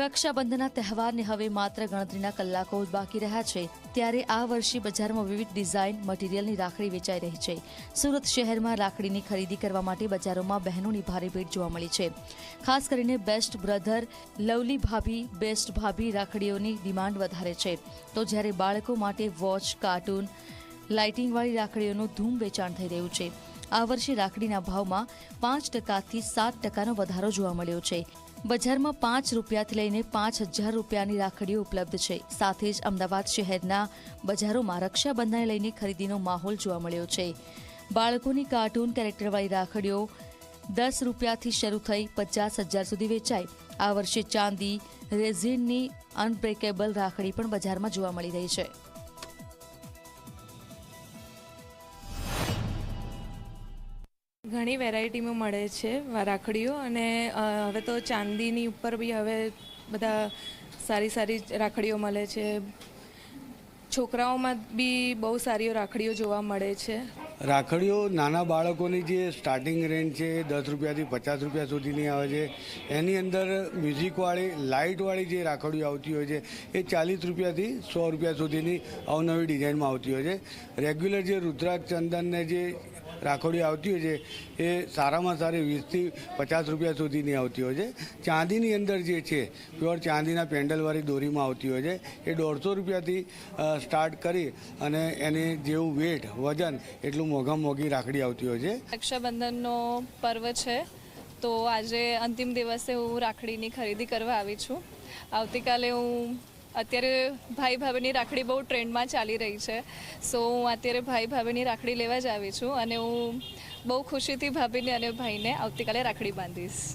રક્ષાબંધનના તહેવારને હવે માત્ર ગણતરીના કલાકો જ બાકી રહ્યા છે, ત્યારે આ વર્ષે બજારમાં વિવિધ ડિઝાઇન મટીરિયલની રાખડી વેચાઈ રહી છે. સુરત શહેરમાં રાખડીની ખરીદી કરવા માટે બજારોમાં બહેનોની ભારે ભીડ જોવા મળી છે. ખાસ કરીને બેસ્ટ બ્રધર, લવલી ભાભી, બેસ્ટ ભાભી રાખડીઓની ડિમાન્ડ વધારે છે. તો જ્યારે બાળકો માટે વોચ, કાર્ટૂન, લાઇટિંગવાળી રાખડીઓનું ધૂમ વેચાણ થઈ રહ્યું છે. આ વર્ષે રાખડીના ભાવમાં પાંચ ટકાથી સાત ટકાનો વધારો જોવા મળ્યો છે. બજારમાં પાંચ રૂપિયાથી લઈને પાંચ હજાર રૂપિયાની રાખડીઓ ઉપલબ્ધ છે. સાથે જ અમદાવાદ શહેરના બજારોમાં રક્ષાબંધનને લઈને ખરીદીનો માહોલ જોવા મળ્યો છે. બાળકોની કાર્ટૂન કેરેક્ટરવાળી રાખડીઓ દસ રૂપિયાથી શરૂ થઈ પચાસ હજાર સુધી વેચાઈ આ વર્ષે ચાંદી, રેઝિનની અનબ્રેકેબલ રાખડી પણ બજારમાં જોવા મળી રહી છે. ઘણી વેરાયટીમાં મળે છે રાખડીઓ અને હવે તો ચાંદીની ઉપર બી હવે બધા સારી સારી રાખડીઓ મળે છે. છોકરાઓમાં બી બહુ સારીઓ રાખડીઓ જોવા મળે છે. રાખડીઓ નાના બાળકોની જે સ્ટાર્ટિંગ રેન્જ છે, દસ રૂપિયાથી પચાસ રૂપિયા સુધીની આવે છે, એની અંદર મ્યુઝિકવાળી લાઇટવાળી જે રાખડીઓ આવતી હોય છે, એ ચાલીસ રૂપિયાથી સો રૂપિયા સુધીની અવનવી ડિઝાઇનમાં આવતી હોય છે. રેગ્યુલર જે રુદ્રાક્ષ ચંદનને જે રાખડીઓ આવતી હોય છે, એ સારામાં સારી વીસથી પચાસ રૂપિયા સુધીની આવતી હોય છે. ચાંદીની અંદર જે છે, પ્યોર ચાંદીના પેન્ડલવાળી દોરીમાં આવતી હોય છે, એ દોઢસો રૂપિયાથી સ્ટાર્ટ કરી અને એને જેવું વેટ, વજન એટલું મોંઘા મોઘી રાખડી આવતી હોય છે. રક્ષાબંધનનો પર્વ છે, તો આજે અંતિમ દિવસે હું રાખડીની ખરીદી કરવા આવી છું. આવતીકાલે હું અત્યારે ભાઈ ભાભીની રાખડી બહુ ટ્રેન્ડમાં ચાલી રહી છે. સો હું અત્યારે ભાઈ ભાભીની રાખડી લેવા જ આવી છું અને હું બહુ ખુશીથી ભાભીને અને ભાઈને આવતીકાલે રાખડી બાંધીશ.